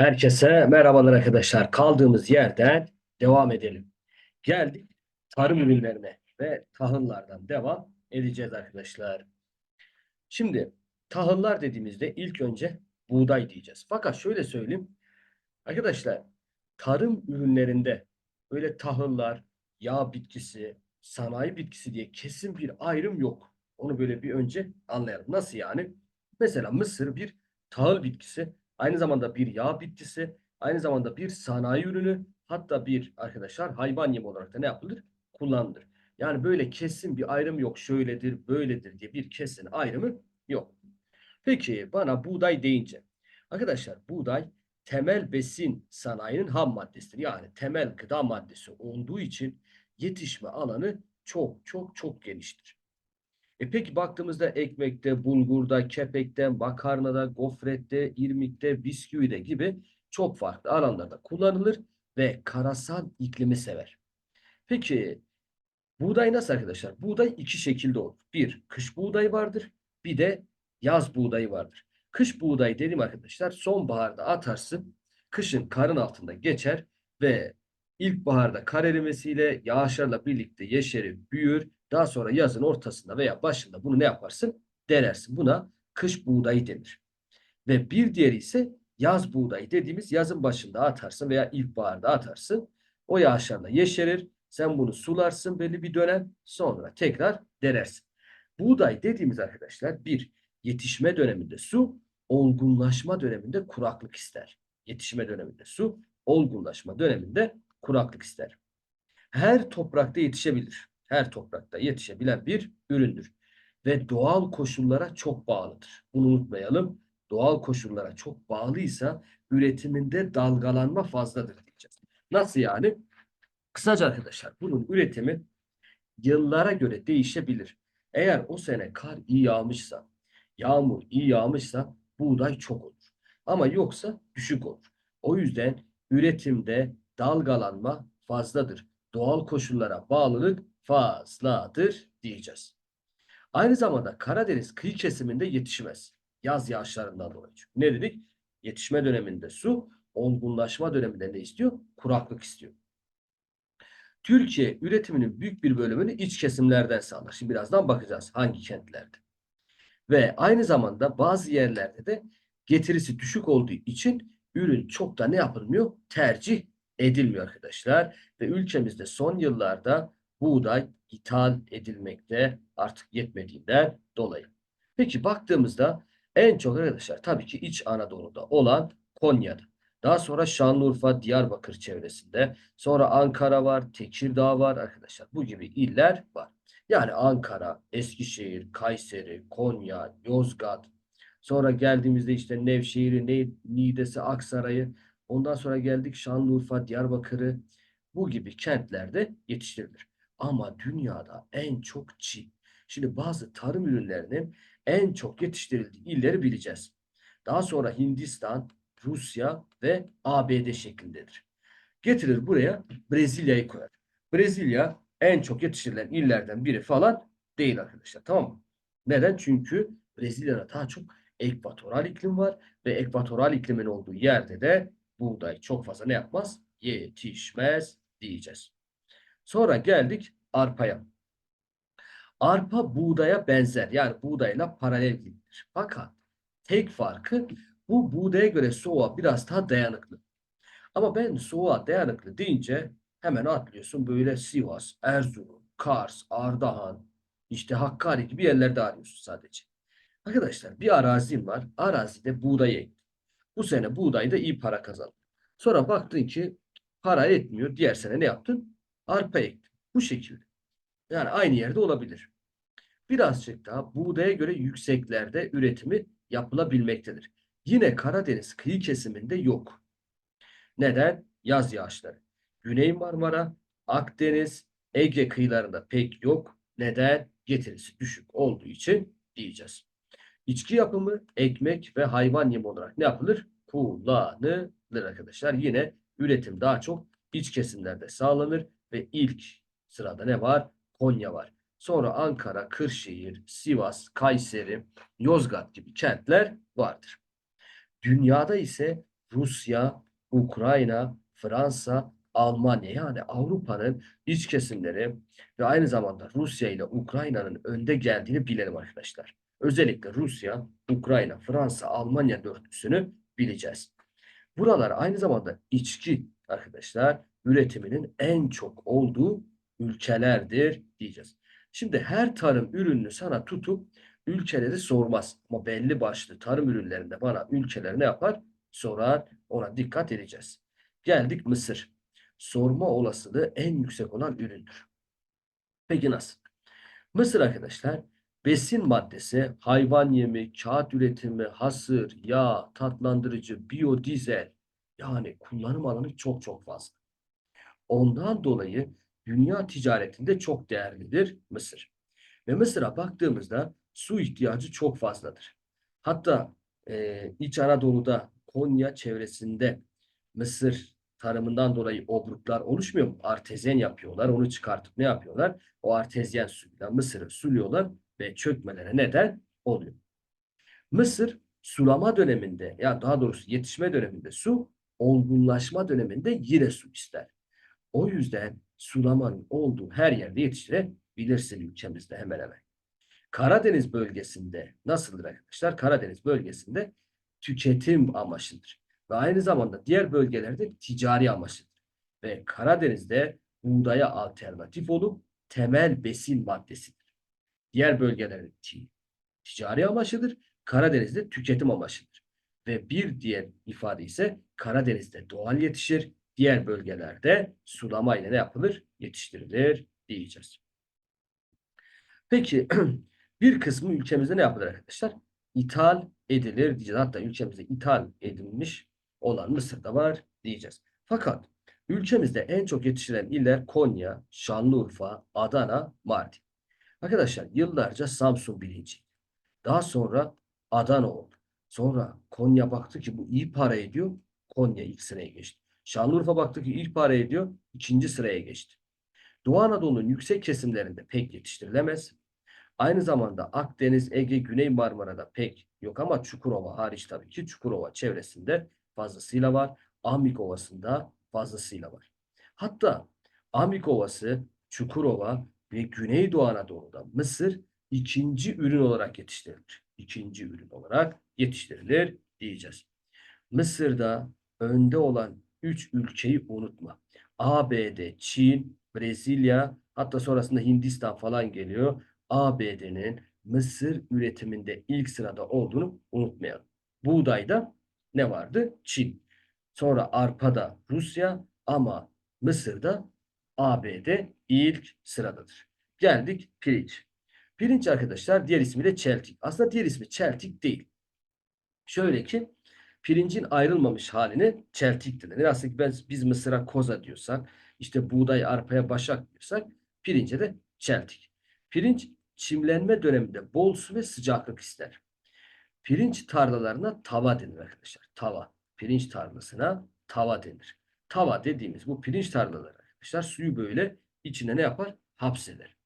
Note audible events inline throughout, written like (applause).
Herkese merhabalar arkadaşlar. Kaldığımız yerden devam edelim. Geldik tarım ürünlerine ve tahıllardan devam edeceğiz arkadaşlar. Şimdi tahıllar dediğimizde ilk önce buğday diyeceğiz. Fakat şöyle söyleyeyim. Arkadaşlar tarım ürünlerinde böyle tahıllar, yağ bitkisi, sanayi bitkisi diye kesin bir ayrım yok. Onu böyle bir önce anlayalım. Nasıl yani? Mesela mısır bir tahıl bitkisi, aynı zamanda bir yağ bitkisi, aynı zamanda bir sanayi ürünü, hatta bir arkadaşlar hayvan yemi olarak da ne yapılır? Kullanılır. Yani böyle kesin bir ayrım yok. Şöyledir, böyledir diye bir kesin ayrımı yok. Peki bana buğday deyince arkadaşlar buğday temel besin sanayinin ham maddesidir. Yani temel gıda maddesi olduğu için yetişme alanı çok çok çok geniştir. E peki baktığımızda ekmekte, bulgurda, kepekte, makarnada, gofrette, irmikte, bisküvide gibi çok farklı alanlarda kullanılır ve karasal iklimi sever. Peki buğday nasıl arkadaşlar? Buğday iki şekilde olur. Bir, kış buğdayı vardır. Bir de yaz buğdayı vardır. Kış buğdayı dedim arkadaşlar sonbaharda atarsın. Kışın karın altında geçer ve ilkbaharda kar erimesiyle yağışlarla birlikte yeşerir, büyür. Daha sonra yazın ortasında veya başında bunu ne yaparsın? Derersin. Buna kış buğdayı denir. Ve bir diğeri ise yaz buğdayı dediğimiz yazın başında atarsın veya ilkbaharda atarsın. O yağışlarla yeşerir. Sen bunu sularsın belli bir dönem. Sonra tekrar derersin. Buğday dediğimiz arkadaşlar bir yetişme döneminde su, olgunlaşma döneminde kuraklık ister. Yetişme döneminde su, olgunlaşma döneminde kuraklık ister. Her toprakta yetişebilir. Her toprakta yetişebilen bir üründür. Ve doğal koşullara çok bağlıdır. Bunu unutmayalım. Doğal koşullara çok bağlıysa üretiminde dalgalanma fazladır diyeceğiz. Nasıl yani? Kısaca arkadaşlar bunun üretimi yıllara göre değişebilir. Eğer o sene kar iyi yağmışsa, yağmur iyi yağmışsa buğday çok olur. Ama yoksa düşük olur. O yüzden üretimde dalgalanma fazladır. Doğal koşullara bağlılık fazladır diyeceğiz. Aynı zamanda Karadeniz kıyı kesiminde yetişmez. Yaz yağışlarından dolayı. Çünkü ne dedik? Yetişme döneminde su, olgunlaşma döneminde ne istiyor? Kuraklık istiyor. Türkiye üretiminin büyük bir bölümünü iç kesimlerden sağlar. Şimdi birazdan bakacağız hangi kentlerde. Ve aynı zamanda bazı yerlerde de getirisi düşük olduğu için ürün çok da ne yapılmıyor? Tercih edilmiyor arkadaşlar. Ve ülkemizde son yıllarda buğday ithal edilmekte artık yetmediğinden dolayı. Peki baktığımızda en çok arkadaşlar tabii ki İç Anadolu'da olan Konya'da. Daha sonra Şanlıurfa, Diyarbakır çevresinde. Sonra Ankara var, Tekirdağ var arkadaşlar. Bu gibi iller var. Yani Ankara, Eskişehir, Kayseri, Konya, Yozgat. Sonra geldiğimizde işte Nevşehir'i, Ne- Niğde'si, Aksaray'ı. Ondan sonra geldik Şanlıurfa, Diyarbakır'ı. Bu gibi kentlerde yetiştirilir. Ama dünyada en çok Çin. Şimdi bazı tarım ürünlerinin en çok yetiştirildiği illeri bileceğiz. Daha sonra Hindistan, Rusya ve ABD şeklindedir. Getirir buraya Brezilya'yı koyar. Brezilya en çok yetiştirilen illerden biri falan değil arkadaşlar. Tamam mı? Neden? Çünkü Brezilya'da daha çok ekvatoral iklim var ve ekvatoral iklimin olduğu yerde de buğday çok fazla ne yapmaz? Yetişmez diyeceğiz. Sonra geldik arpaya. Arpa buğdaya benzer. Yani buğdayla paralel gibidir. Fakat tek farkı bu buğdaya göre soğuğa biraz daha dayanıklı. Ama ben soğuğa dayanıklı deyince hemen atlıyorsun böyle Sivas, Erzurum, Kars, Ardahan, işte Hakkari gibi yerlerde arıyorsun sadece. Arkadaşlar bir arazim var. Arazide buğday ektim. Bu sene buğdayda iyi para kazandım. Sonra baktın ki para etmiyor. Diğer sene ne yaptın? Arpa ektin. Bu şekilde. Yani aynı yerde olabilir. Birazcık daha buğdaya göre yükseklerde üretimi yapılabilmektedir. Yine Karadeniz kıyı kesiminde yok. Neden? Yaz yağışları. Güney Marmara, Akdeniz, Ege kıyılarında pek yok. Neden? Getirisi düşük olduğu için diyeceğiz. İçki yapımı, ekmek ve hayvan yemi olarak ne yapılır? Kullanılır arkadaşlar. Yine üretim daha çok iç kesimlerde sağlanır ve ilk sırada ne var? Konya var. Sonra Ankara, Kırşehir, Sivas, Kayseri, Yozgat gibi kentler vardır. Dünyada ise Rusya, Ukrayna, Fransa, Almanya yani Avrupa'nın iç kesimleri ve aynı zamanda Rusya ile Ukrayna'nın önde geldiğini bilelim arkadaşlar. Özellikle Rusya, Ukrayna, Fransa, Almanya dörtlüsünü bileceğiz. Buralar aynı zamanda içki arkadaşlar üretiminin en çok olduğu ülkelerdir diyeceğiz. Şimdi her tarım ürününü sana tutup ülkeleri sormaz. Ama belli başlı tarım ürünlerinde bana ülkeleri ne yapar? Sorar. Ona dikkat edeceğiz. Geldik Mısır. Sorma olasılığı en yüksek olan üründür. Peki nasıl? Mısır arkadaşlar besin maddesi, hayvan yemi, kağıt üretimi, hasır, yağ, tatlandırıcı, biyodizel yani kullanım alanı çok çok fazla. Ondan dolayı dünya ticaretinde çok değerlidir Mısır. Ve Mısır'a baktığımızda su ihtiyacı çok fazladır. Hatta e, İç Anadolu'da Konya çevresinde Mısır tarımından dolayı obruklar oluşmuyor mu? Artezyen yapıyorlar. Onu çıkartıp ne yapıyorlar? O artezyen suyla Mısır'ı suluyorlar ve çökmelere neden oluyor. Mısır sulama döneminde ya daha doğrusu yetişme döneminde su, olgunlaşma döneminde yine su ister. O yüzden sulamanın olduğu her yerde yetiştirebilirsin ülkemizde hemen hemen. Karadeniz bölgesinde nasıldır arkadaşlar? Karadeniz bölgesinde tüketim amaçlıdır. Ve aynı zamanda diğer bölgelerde ticari amaçlıdır. Ve Karadeniz'de buğdaya alternatif olup temel besin maddesidir. Diğer bölgelerde ticari amaçlıdır. Karadeniz'de tüketim amaçlıdır. Ve bir diğer ifade ise Karadeniz'de doğal yetişir. Diğer bölgelerde sulama ile ne yapılır? Yetiştirilir diyeceğiz. Peki (clears throat) bir kısmı ülkemizde ne yapılır arkadaşlar? İthal edilir diyeceğiz. Hatta ülkemizde ithal edilmiş olan Mısır'da var diyeceğiz. Fakat ülkemizde en çok yetiştirilen iller Konya, Şanlıurfa, Adana, Mardin. Arkadaşlar yıllarca Samsun birinci. Daha sonra Adana oldu. Sonra Konya baktı ki bu iyi para ediyor. Konya ilk sıraya geçti. Şanlıurfa baktı ki para ediyor. ikinci sıraya geçti. Doğu Anadolu'nun yüksek kesimlerinde pek yetiştirilemez. Aynı zamanda Akdeniz, Ege, Güney Marmara'da pek yok ama Çukurova hariç tabii ki Çukurova çevresinde fazlasıyla var. Amik Ovası'nda fazlasıyla var. Hatta Amik Ovası, Çukurova ve Güneydoğu Anadolu'da Mısır ikinci ürün olarak yetiştirilir. İkinci ürün olarak yetiştirilir diyeceğiz. Mısır'da önde olan üç ülkeyi unutma. ABD, Çin, Brezilya hatta sonrasında Hindistan falan geliyor. ABD'nin mısır üretiminde ilk sırada olduğunu unutmayalım. Buğdayda ne vardı? Çin. Sonra arpada Rusya ama Mısır'da ABD ilk sıradadır. Geldik pirinç. Pirinç arkadaşlar diğer ismi de çeltik. Aslında diğer ismi çeltik değil. Şöyle ki pirincin ayrılmamış halini çeltik denir. Aslında biz, biz Mısır'a koza diyorsak, işte buğday arpaya başak diyorsak pirince de çeltik. Pirinç çimlenme döneminde bol su ve sıcaklık ister. Pirinç tarlalarına tava denir arkadaşlar. Tava. Pirinç tarlasına tava denir. Tava dediğimiz bu pirinç tarlaları arkadaşlar suyu böyle içine ne yapar? Hapseder.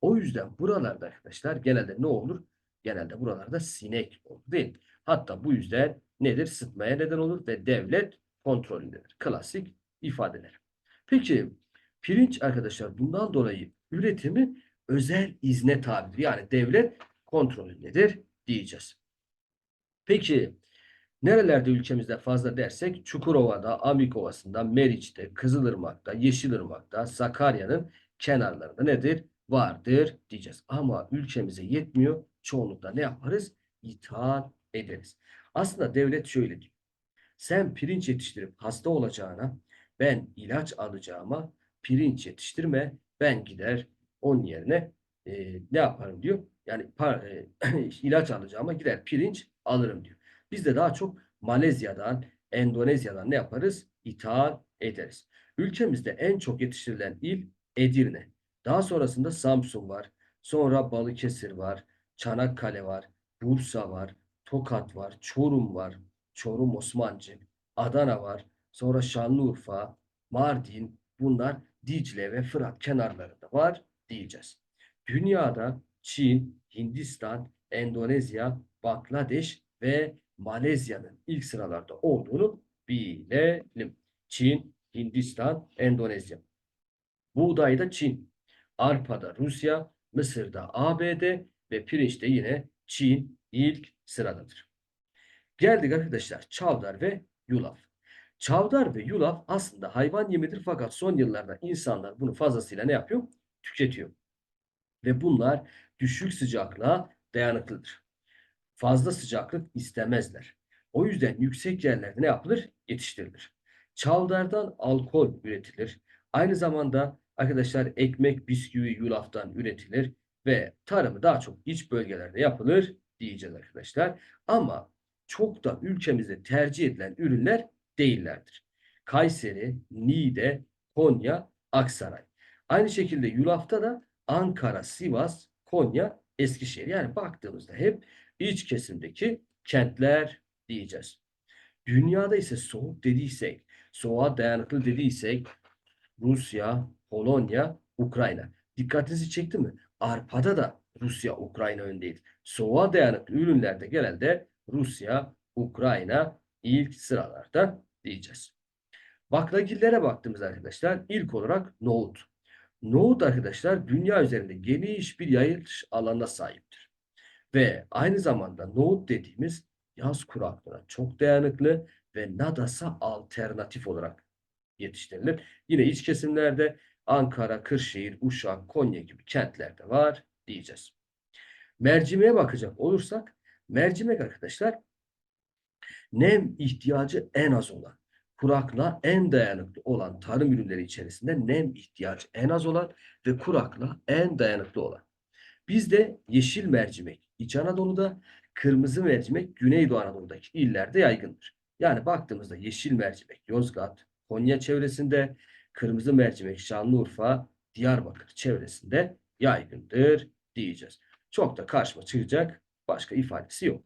O yüzden buralarda arkadaşlar genelde ne olur? Genelde buralarda sinek olur değil Hatta bu yüzden nedir? Sıtmaya neden olur ve devlet kontrolündedir. Klasik ifadeler. Peki pirinç arkadaşlar bundan dolayı üretimi özel izne tabidir. Yani devlet kontrolündedir diyeceğiz. Peki nerelerde ülkemizde fazla dersek Çukurova'da, Amikovası'nda, Meriç'te, Kızılırmak'ta, Yeşilırmak'ta, Sakarya'nın kenarlarında nedir? Vardır diyeceğiz. Ama ülkemize yetmiyor. Çoğunlukla ne yaparız? İthal ederiz. Aslında devlet şöyle diyor. Sen pirinç yetiştirip hasta olacağına ben ilaç alacağıma pirinç yetiştirme ben gider onun yerine e, ne yaparım diyor. Yani par, e, (clears throat) ilaç alacağıma gider pirinç alırım diyor. Biz de daha çok Malezya'dan, Endonezya'dan ne yaparız? İthal ederiz. Ülkemizde en çok yetiştirilen il Edirne. Daha sonrasında Samsun var. Sonra Balıkesir var. Çanakkale var. Bursa var. Tokat var. Çorum var. Çorum Osmancık. Adana var. Sonra Şanlıurfa, Mardin bunlar Dicle ve Fırat kenarlarında var diyeceğiz. Dünyada Çin, Hindistan, Endonezya, Bangladeş ve Malezya'nın ilk sıralarda olduğunu bilelim. Çin, Hindistan, Endonezya. Buğdayda Çin, arpada Rusya, Mısır'da ABD ve pirinçte yine Çin ilk sıradadır. Geldik arkadaşlar çavdar ve yulaf. Çavdar ve yulaf aslında hayvan yemidir fakat son yıllarda insanlar bunu fazlasıyla ne yapıyor? Tüketiyor. Ve bunlar düşük sıcaklığa dayanıklıdır. Fazla sıcaklık istemezler. O yüzden yüksek yerlerde ne yapılır? Yetiştirilir. Çavdardan alkol üretilir. Aynı zamanda arkadaşlar ekmek, bisküvi, yulaftan üretilir ve tarımı daha çok iç bölgelerde yapılır diyeceğiz arkadaşlar. Ama çok da ülkemizde tercih edilen ürünler değillerdir. Kayseri, Niğde, Konya, Aksaray. Aynı şekilde yulafta da Ankara, Sivas, Konya, Eskişehir. Yani baktığımızda hep iç kesimdeki kentler diyeceğiz. Dünyada ise soğuk dediysek, soğuğa dayanıklı dediysek Rusya, Polonya, Ukrayna. Dikkatinizi çekti mi? Arpada da Rusya, Ukrayna öndeydi. Soğuğa dayanıklı ürünlerde genelde Rusya, Ukrayna ilk sıralarda diyeceğiz. Baklagillere baktığımız arkadaşlar ilk olarak nohut. Nohut arkadaşlar dünya üzerinde geniş bir yayılış alanına sahiptir. Ve aynı zamanda nohut dediğimiz yaz kuraklığına çok dayanıklı ve nadasa alternatif olarak yetiştirilir. Yine iç kesimlerde Ankara, Kırşehir, Uşak, Konya gibi kentlerde var diyeceğiz. Mercimeğe bakacak olursak mercimek arkadaşlar nem ihtiyacı en az olan, kuraklığa en dayanıklı olan tarım ürünleri içerisinde nem ihtiyacı en az olan ve kuraklığa en dayanıklı olan. Bizde yeşil mercimek İç Anadolu'da, kırmızı mercimek Güneydoğu Anadolu'daki illerde yaygındır. Yani baktığımızda yeşil mercimek Yozgat, Konya çevresinde, kırmızı mercimek Şanlıurfa, Diyarbakır çevresinde yaygındır diyeceğiz. Çok da karşıma çıkacak başka ifadesi yok.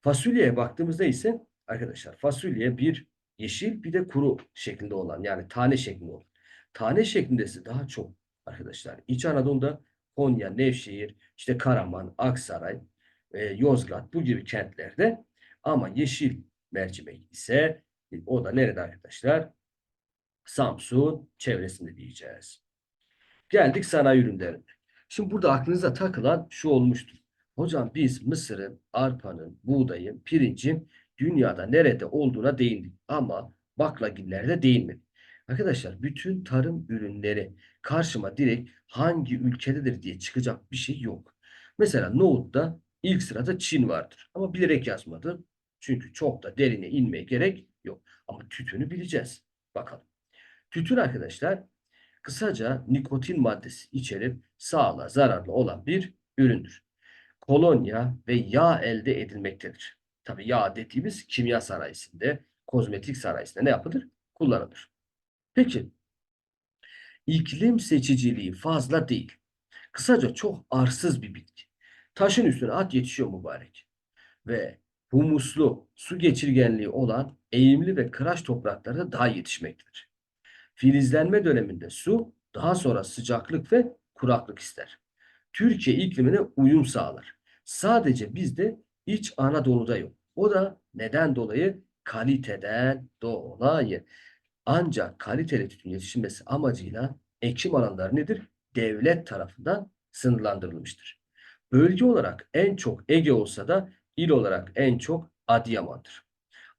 Fasulyeye baktığımızda ise arkadaşlar fasulye bir yeşil bir de kuru şeklinde olan yani tane şeklinde olan. Tane şeklindesi daha çok arkadaşlar İç Anadolu'da Konya, Nevşehir, işte Karaman, Aksaray, e, Yozgat bu gibi kentlerde ama yeşil mercimek ise e, o da nerede arkadaşlar? Samsun çevresinde diyeceğiz. Geldik sanayi ürünlerine. Şimdi burada aklınıza takılan şu olmuştur. Hocam biz mısırın, arpanın, buğdayın, pirincin dünyada nerede olduğuna değindik ama baklagillerde değinmedik. Arkadaşlar bütün tarım ürünleri karşıma direkt hangi ülkededir diye çıkacak bir şey yok. Mesela nohutta ilk sırada Çin vardır. Ama bilerek yazmadım. Çünkü çok da derine inmeye gerek yok. Ama tütünü bileceğiz. Bakalım. Tütün arkadaşlar kısaca nikotin maddesi içerip sağlığa zararlı olan bir üründür. Kolonya ve yağ elde edilmektedir. Tabi yağ dediğimiz kimya sanayisinde, kozmetik sanayisinde ne yapılır? Kullanılır. Peki, iklim seçiciliği fazla değil. Kısaca çok arsız bir bitki. Taşın üstüne at yetişiyor mübarek. Ve humuslu, su geçirgenliği olan eğimli ve kıraç topraklarda daha yetişmektedir. Filizlenme döneminde su, daha sonra sıcaklık ve kuraklık ister. Türkiye iklimine uyum sağlar. Sadece bizde İç Anadolu'da yok. O da neden dolayı? Kaliteden dolayı. Ancak kaliteli tütün yetiştirmesi amacıyla ekim alanları nedir? Devlet tarafından sınırlandırılmıştır. Bölge olarak en çok Ege olsa da il olarak en çok Adıyaman'dır.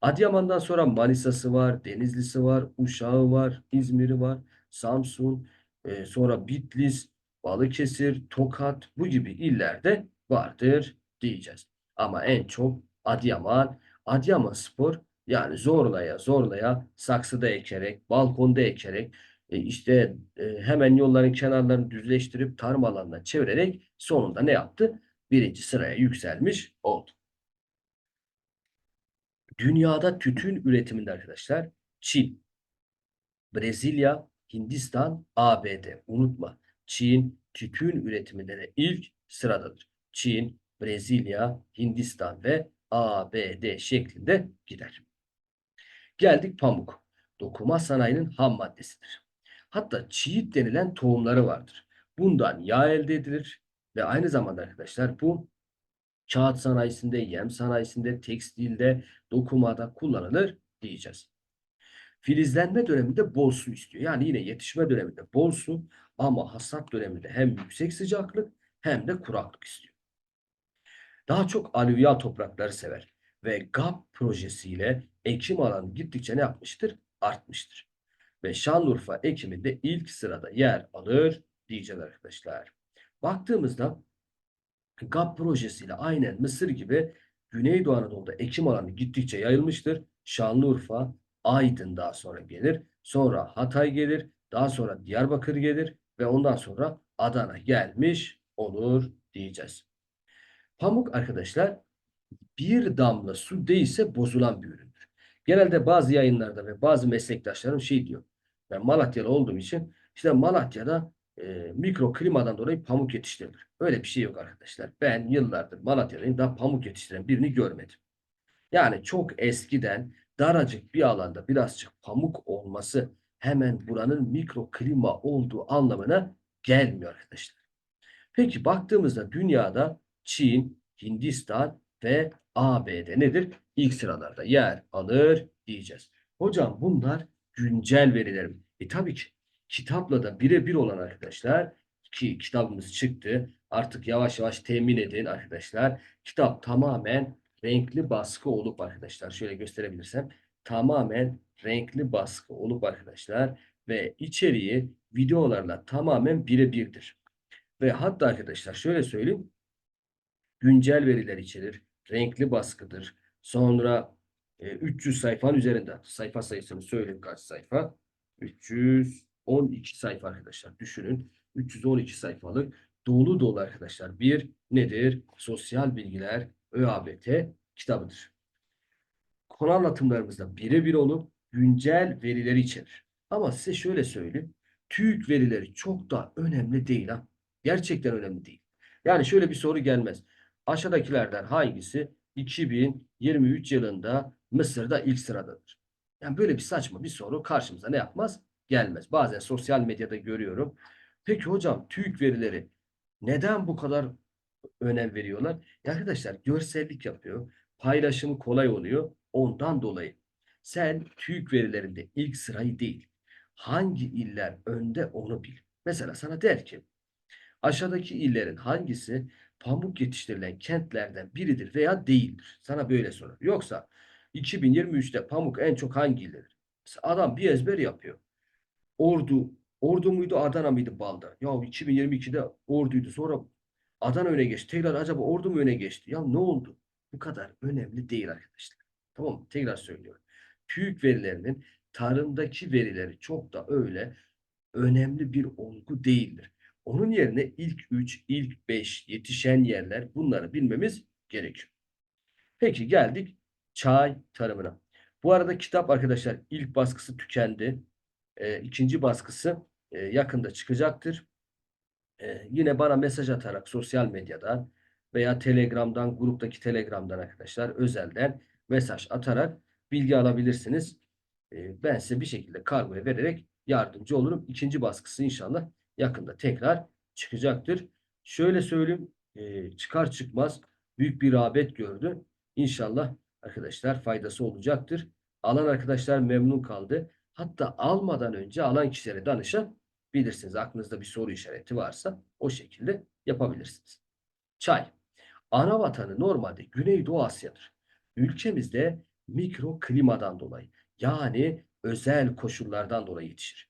Adıyaman'dan sonra Manisa'sı var, Denizli'si var, Uşak'ı var, İzmir'i var, Samsun, e, sonra Bitlis, Balıkesir, Tokat bu gibi illerde vardır diyeceğiz. Ama en çok Adıyaman, Adıyaman Spor yani zorlaya zorlaya saksıda ekerek, balkonda ekerek e, işte e, hemen yolların kenarlarını düzleştirip tarım alanına çevirerek sonunda ne yaptı? Birinci sıraya yükselmiş oldu. Dünyada tütün üretiminde arkadaşlar Çin, Brezilya, Hindistan, ABD. Unutma Çin tütün üretiminde de ilk sıradadır. Çin, Brezilya, Hindistan ve ABD şeklinde gider. Geldik pamuk. Dokuma sanayinin ham maddesidir. Hatta çiğit denilen tohumları vardır. Bundan yağ elde edilir ve aynı zamanda arkadaşlar bu kağıt sanayisinde, yem sanayisinde, tekstilde, dokumada kullanılır diyeceğiz. Filizlenme döneminde bol su istiyor. Yani yine yetişme döneminde bol su ama hasat döneminde hem yüksek sıcaklık hem de kuraklık istiyor. Daha çok alüvyal toprakları sever ve GAP projesiyle ekim alanı gittikçe ne yapmıştır? Artmıştır. Ve Şanlıurfa ekiminde ilk sırada yer alır diyeceğiz arkadaşlar. Baktığımızda GAP projesiyle aynen Mısır gibi Güneydoğu Anadolu'da ekim alanı gittikçe yayılmıştır. Şanlıurfa, Aydın daha sonra gelir. Sonra Hatay gelir. Daha sonra Diyarbakır gelir. Ve ondan sonra Adana gelmiş olur diyeceğiz. Pamuk arkadaşlar bir damla su değilse bozulan bir üründür. Genelde bazı yayınlarda ve bazı meslektaşlarım şey diyor. Ben Malatyalı olduğum için işte Malatya'da e, mikro klimadan dolayı pamuk yetiştirilir. Öyle bir şey yok arkadaşlar. Ben yıllardır Malatya'dayım daha pamuk yetiştiren birini görmedim. Yani çok eskiden daracık bir alanda birazcık pamuk olması hemen buranın mikro klima olduğu anlamına gelmiyor arkadaşlar. Peki baktığımızda dünyada Çin, Hindistan ve ABD nedir? İlk sıralarda yer alır diyeceğiz. Hocam bunlar güncel verilerim. E tabii ki kitapla da birebir olan arkadaşlar ki kitabımız çıktı. Artık yavaş yavaş temin edin arkadaşlar. Kitap tamamen renkli baskı olup arkadaşlar şöyle gösterebilirsem tamamen renkli baskı olup arkadaşlar ve içeriği videolarla tamamen birebirdir. Ve hatta arkadaşlar şöyle söyleyeyim güncel veriler içerir. Renkli baskıdır. Sonra e, 300 sayfanın üzerinde. Sayfa sayısını söyleyeyim kaç sayfa? 312 sayfa arkadaşlar. Düşünün. 312 sayfalık dolu dolu arkadaşlar. Bir nedir? Sosyal bilgiler ÖABT kitabıdır. Konu anlatımlarımızda birebir olup güncel verileri içerir. Ama size şöyle söyleyeyim. TÜİK verileri çok da önemli değil ha. Gerçekten önemli değil. Yani şöyle bir soru gelmez. Aşağıdakilerden hangisi 2023 yılında Mısır'da ilk sıradadır? Yani böyle bir saçma bir soru karşımıza ne yapmaz? Gelmez. Bazen sosyal medyada görüyorum. Peki hocam TÜİK verileri neden bu kadar önem veriyorlar? Ya arkadaşlar görsellik yapıyor. Paylaşımı kolay oluyor. Ondan dolayı. Sen TÜİK verilerinde ilk sırayı değil. Hangi iller önde onu bil. Mesela sana der ki aşağıdaki illerin hangisi pamuk yetiştirilen kentlerden biridir veya değildir? Sana böyle sorar. Yoksa 2023'te pamuk en çok hangi? Mesela adam bir ezber yapıyor. Ordu, Ordu muydu Adana mıydı Balda? Ya 2022'de Ordu'ydu sonra Adana öne geçti. Tekrar acaba Ordu mu öne geçti? Ya ne oldu? Bu kadar önemli değil arkadaşlar. Tamam mı? Tekrar söylüyorum. TÜİK verilerinin tarımdaki verileri çok da öyle önemli bir olgu değildir. Onun yerine ilk 3, ilk 5 yetişen yerler bunları bilmemiz gerekiyor. Peki geldik çay tarımına. Bu arada kitap arkadaşlar ilk baskısı tükendi. E, ikinci baskısı e, yakında çıkacaktır. E, yine bana mesaj atarak sosyal medyadan veya Telegram'dan, gruptaki Telegram'dan arkadaşlar özelden mesaj atarak bilgi alabilirsiniz. E, ben size bir şekilde kargoya vererek yardımcı olurum. İkinci baskısı inşallah yakında tekrar çıkacaktır. Şöyle söyleyeyim, e, çıkar çıkmaz büyük bir rağbet gördü. İnşallah arkadaşlar faydası olacaktır. Alan arkadaşlar memnun kaldı. Hatta almadan önce alan kişilere danışabilirsiniz. Aklınızda bir soru işareti varsa o şekilde yapabilirsiniz. Çay. Ana vatanı normalde Güneydoğu Asya'dır. Ülkemizde mikro klimadan dolayı yani özel koşullardan dolayı yetişir.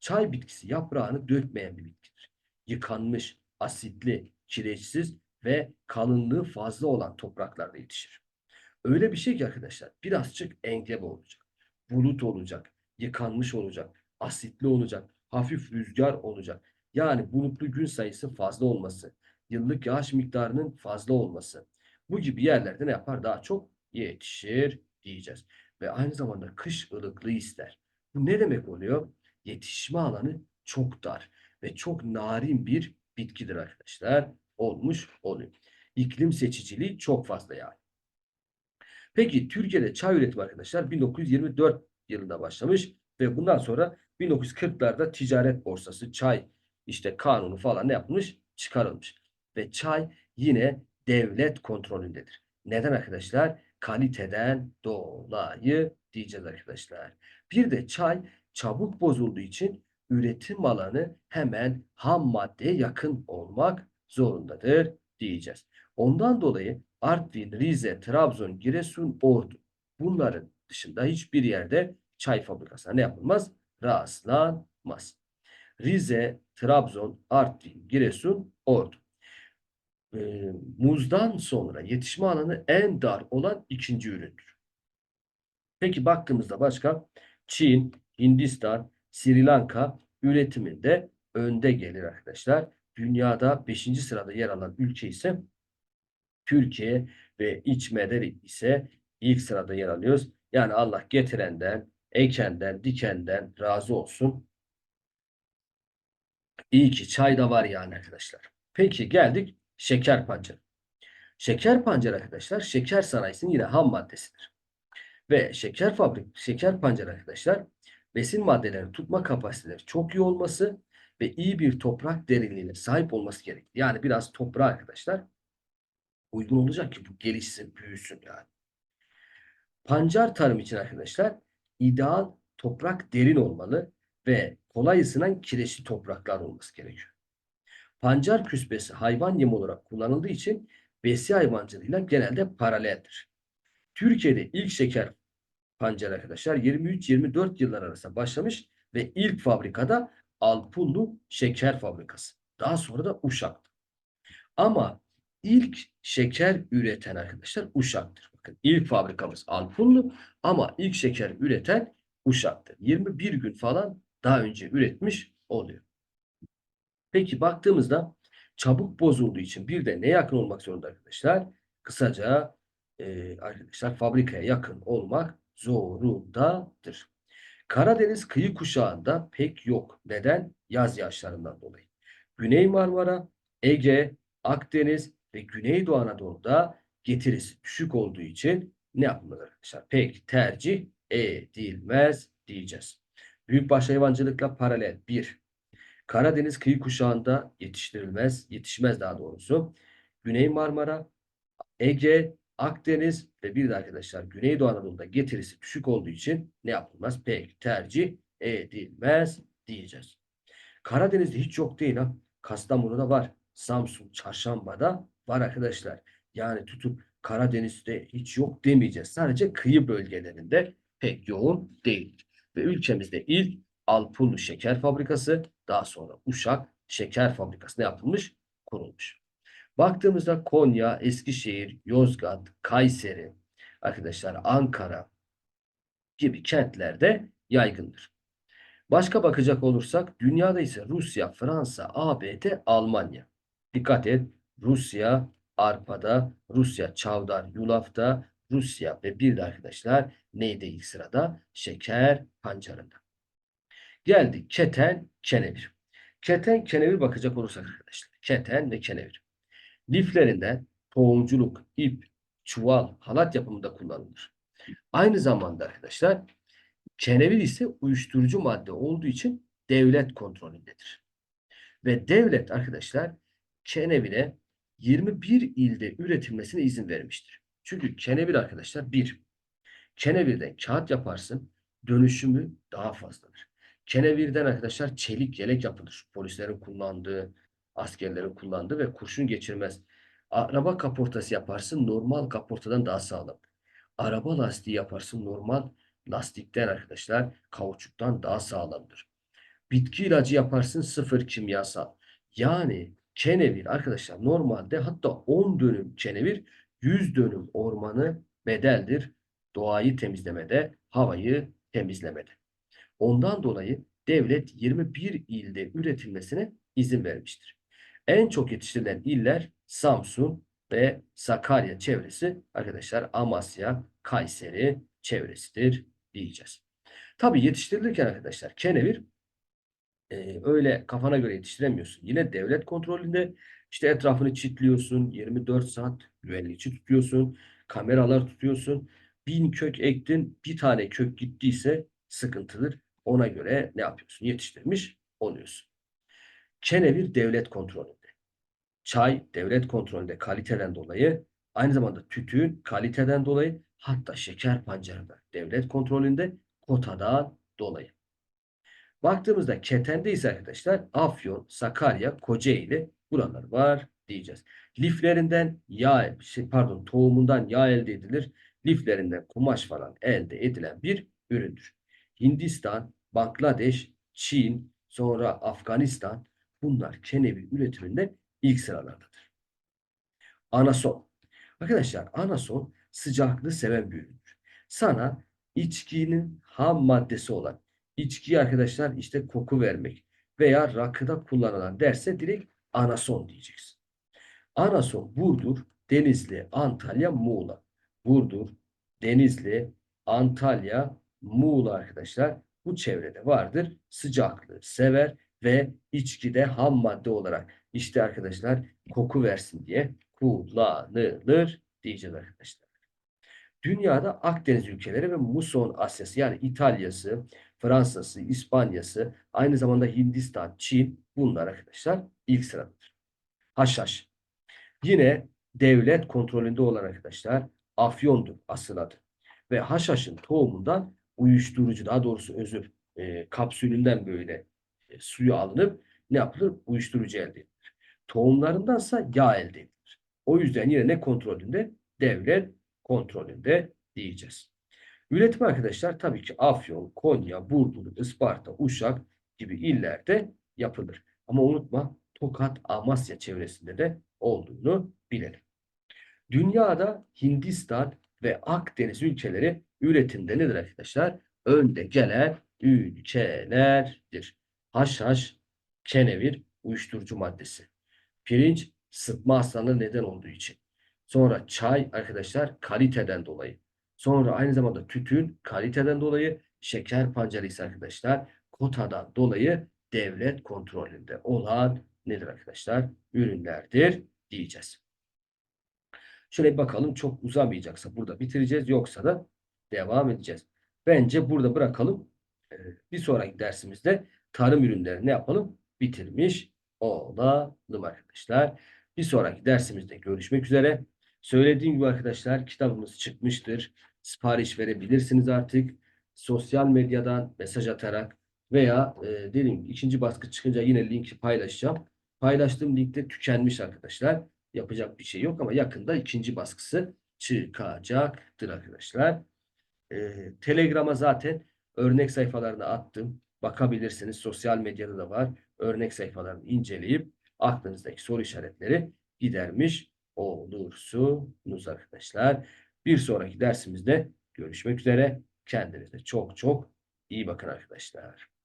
Çay bitkisi yaprağını dökmeyen bir bitkidir. Yıkanmış, asitli, kireçsiz ve kalınlığı fazla olan topraklarda yetişir. Öyle bir şey ki arkadaşlar birazcık engebe olacak. Bulut olacak, yıkanmış olacak, asitli olacak, hafif rüzgar olacak. Yani bulutlu gün sayısı fazla olması, yıllık yağış miktarının fazla olması. Bu gibi yerlerde ne yapar? Daha çok yetişir diyeceğiz. Ve aynı zamanda kış ılıklığı ister. Bu ne demek oluyor? Yetişme alanı çok dar ve çok narin bir bitkidir arkadaşlar. Olmuş oluyor. İklim seçiciliği çok fazla yani. Peki Türkiye'de çay üretimi arkadaşlar 1924 yılında başlamış ve bundan sonra 1940'larda ticaret borsası, çay işte kanunu falan ne yapmış? Çıkarılmış. Ve çay yine devlet kontrolündedir. Neden arkadaşlar? Kaliteden dolayı diyeceğiz arkadaşlar. Bir de çay çabuk bozulduğu için üretim alanı hemen ham maddeye yakın olmak zorundadır diyeceğiz. Ondan dolayı Artvin, Rize, Trabzon, Giresun, Ordu bunların dışında hiçbir yerde çay fabrikasına ne yapılmaz? Rastlanmaz. Rize, Trabzon, Artvin, Giresun, Ordu. Ee, muzdan sonra yetişme alanı en dar olan ikinci üründür. Peki baktığımızda başka Çin, Hindistan, Sri Lanka üretiminde önde gelir arkadaşlar. Dünyada 5. sırada yer alan ülke ise Türkiye ve içmede ise ilk sırada yer alıyoruz. Yani Allah getirenden, ekenden, dikenden razı olsun. İyi ki çay da var yani arkadaşlar. Peki geldik şeker pancarı. Şeker pancarı arkadaşlar şeker sanayisinin yine ham maddesidir. Ve şeker fabrik, şeker pancarı arkadaşlar besin maddelerini tutma kapasiteleri çok iyi olması ve iyi bir toprak derinliğine sahip olması gerekir. Yani biraz toprağa arkadaşlar uygun olacak ki bu gelişsin, büyüsün yani. Pancar tarım için arkadaşlar ideal toprak derin olmalı ve kolay ısınan kireçli topraklar olması gerekiyor. Pancar küspesi hayvan yemi olarak kullanıldığı için besi hayvancılığıyla genelde paraleldir. Türkiye'de ilk şeker pancar arkadaşlar 23-24 yıllar arasında başlamış ve ilk fabrikada Alpunlu Şeker Fabrikası. Daha sonra da Uşak'tı. Ama ilk şeker üreten arkadaşlar Uşak'tır. Bakın ilk fabrikamız Alpunlu ama ilk şeker üreten Uşak'tır. 21 gün falan daha önce üretmiş oluyor. Peki baktığımızda çabuk bozulduğu için bir de ne yakın olmak zorunda arkadaşlar? Kısaca e, arkadaşlar fabrikaya yakın olmak zorundadır. Karadeniz kıyı kuşağında pek yok. Neden? Yaz yağışlarından dolayı. Güney Marmara, Ege, Akdeniz ve Güneydoğu Anadolu'da getirisi düşük olduğu için ne yapılır arkadaşlar? Pek tercih edilmez diyeceğiz. Büyükbaş hayvancılıkla paralel bir. Karadeniz kıyı kuşağında yetiştirilmez, yetişmez daha doğrusu. Güney Marmara, Ege, Akdeniz ve bir de arkadaşlar Güneydoğu Anadolu'da getirisi düşük olduğu için ne yapılmaz? Pek tercih edilmez diyeceğiz. Karadeniz'de hiç yok değil ha. Kastamonu'da var. Samsun, Çarşamba'da var arkadaşlar. Yani tutup Karadeniz'de hiç yok demeyeceğiz. Sadece kıyı bölgelerinde pek yoğun değil. Ve ülkemizde ilk Alpunlu Şeker Fabrikası, daha sonra Uşak Şeker Fabrikası ne yapılmış? Kurulmuş. Baktığımızda Konya, Eskişehir, Yozgat, Kayseri, arkadaşlar Ankara gibi kentlerde yaygındır. Başka bakacak olursak dünyada ise Rusya, Fransa, ABD, Almanya. Dikkat et Rusya arpada, Rusya çavdar yulafta, Rusya ve bir de arkadaşlar neydi ilk sırada? Şeker pancarında. Geldik keten, kenevir. Keten, kenevir bakacak olursak arkadaşlar. Keten ve kenevir. Liflerinden tohumculuk, ip, çuval, halat yapımında kullanılır. Aynı zamanda arkadaşlar kenevir ise uyuşturucu madde olduğu için devlet kontrolündedir. Ve devlet arkadaşlar kenevire 21 ilde üretilmesine izin vermiştir. Çünkü kenevir arkadaşlar bir, kenevirden kağıt yaparsın dönüşümü daha fazladır. Kenevirden arkadaşlar çelik yelek yapılır. Polislerin kullandığı, askerlerin kullandığı ve kurşun geçirmez. Araba kaportası yaparsın normal kaportadan daha sağlam. Araba lastiği yaparsın normal lastikten arkadaşlar kauçuktan daha sağlamdır. Bitki ilacı yaparsın sıfır kimyasal. Yani kenevir arkadaşlar normalde hatta 10 dönüm kenevir 100 dönüm ormanı bedeldir. Doğayı temizlemede, havayı temizlemede. Ondan dolayı devlet 21 ilde üretilmesine izin vermiştir. En çok yetiştirilen iller Samsun ve Sakarya çevresi arkadaşlar Amasya, Kayseri çevresidir diyeceğiz. Tabii yetiştirilirken arkadaşlar kenevir e, öyle kafana göre yetiştiremiyorsun. Yine devlet kontrolünde işte etrafını çitliyorsun. 24 saat güvenlikçi tutuyorsun. Kameralar tutuyorsun. Bin kök ektin bir tane kök gittiyse sıkıntıdır. Ona göre ne yapıyorsun? Yetiştirmiş oluyorsun. Kenevir devlet kontrolünde. Çay devlet kontrolünde kaliteden dolayı aynı zamanda tütün kaliteden dolayı hatta şeker pancarında devlet kontrolünde kotadan dolayı. Baktığımızda ketende ise arkadaşlar Afyon, Sakarya, Kocaeli buralar var diyeceğiz. Liflerinden yağ, şey, pardon tohumundan yağ elde edilir. Liflerinden kumaş falan elde edilen bir üründür. Hindistan, Bangladeş, Çin, sonra Afganistan bunlar kenevi üretiminde ilk sıralardadır. Anason. Arkadaşlar anason sıcaklığı seven bir üründür. Sana içkinin ham maddesi olan içki arkadaşlar işte koku vermek veya rakıda kullanılan derse direkt anason diyeceksin. Anason Burdur, Denizli, Antalya, Muğla. Burdur, Denizli, Antalya, Muğla arkadaşlar bu çevrede vardır. Sıcaklığı sever ve içkide ham madde olarak işte arkadaşlar koku versin diye kullanılır diyeceğiz arkadaşlar. Dünyada Akdeniz ülkeleri ve Muson Asyası yani İtalya'sı, Fransa'sı, İspanya'sı, aynı zamanda Hindistan, Çin bunlar arkadaşlar ilk sıradadır. Haşhaş. Yine devlet kontrolünde olan arkadaşlar afyondur asıl adı. Ve haşhaşın tohumundan uyuşturucu daha doğrusu özür e, kapsülünden böyle e, suyu alınıp ne yapılır? Uyuşturucu elde edilir. Tohumlarındansa yağ elde edilir. O yüzden yine ne kontrolünde? Devlet kontrolünde diyeceğiz. Üretim arkadaşlar tabii ki Afyon, Konya, Burdur, Isparta, Uşak gibi illerde yapılır. Ama unutma Tokat, Amasya çevresinde de olduğunu bilelim. Dünyada Hindistan ve Akdeniz ülkeleri üretimde nedir arkadaşlar? Önde gelen ülkelerdir. Haşhaş, kenevir, uyuşturucu maddesi. Pirinç, sıtma hastalığı neden olduğu için. Sonra çay arkadaşlar kaliteden dolayı. Sonra aynı zamanda tütün kaliteden dolayı. Şeker pancarı ise arkadaşlar kotadan dolayı devlet kontrolünde olan nedir arkadaşlar? Ürünlerdir diyeceğiz. Şöyle bir bakalım çok uzamayacaksa burada bitireceğiz yoksa da devam edeceğiz. Bence burada bırakalım. Ee, bir sonraki dersimizde tarım ürünleri ne yapalım? Bitirmiş olalım arkadaşlar. Bir sonraki dersimizde görüşmek üzere. Söylediğim gibi arkadaşlar kitabımız çıkmıştır. Sipariş verebilirsiniz artık. Sosyal medyadan mesaj atarak veya e, dediğim ikinci baskı çıkınca yine linki paylaşacağım. Paylaştığım linkte tükenmiş arkadaşlar. Yapacak bir şey yok ama yakında ikinci baskısı çıkacaktır arkadaşlar. E, Telegram'a zaten örnek sayfalarını attım. Bakabilirsiniz. Sosyal medyada da var. Örnek sayfalarını inceleyip aklınızdaki soru işaretleri gidermiş olursunuz arkadaşlar. Bir sonraki dersimizde görüşmek üzere. Kendinize çok çok iyi bakın arkadaşlar.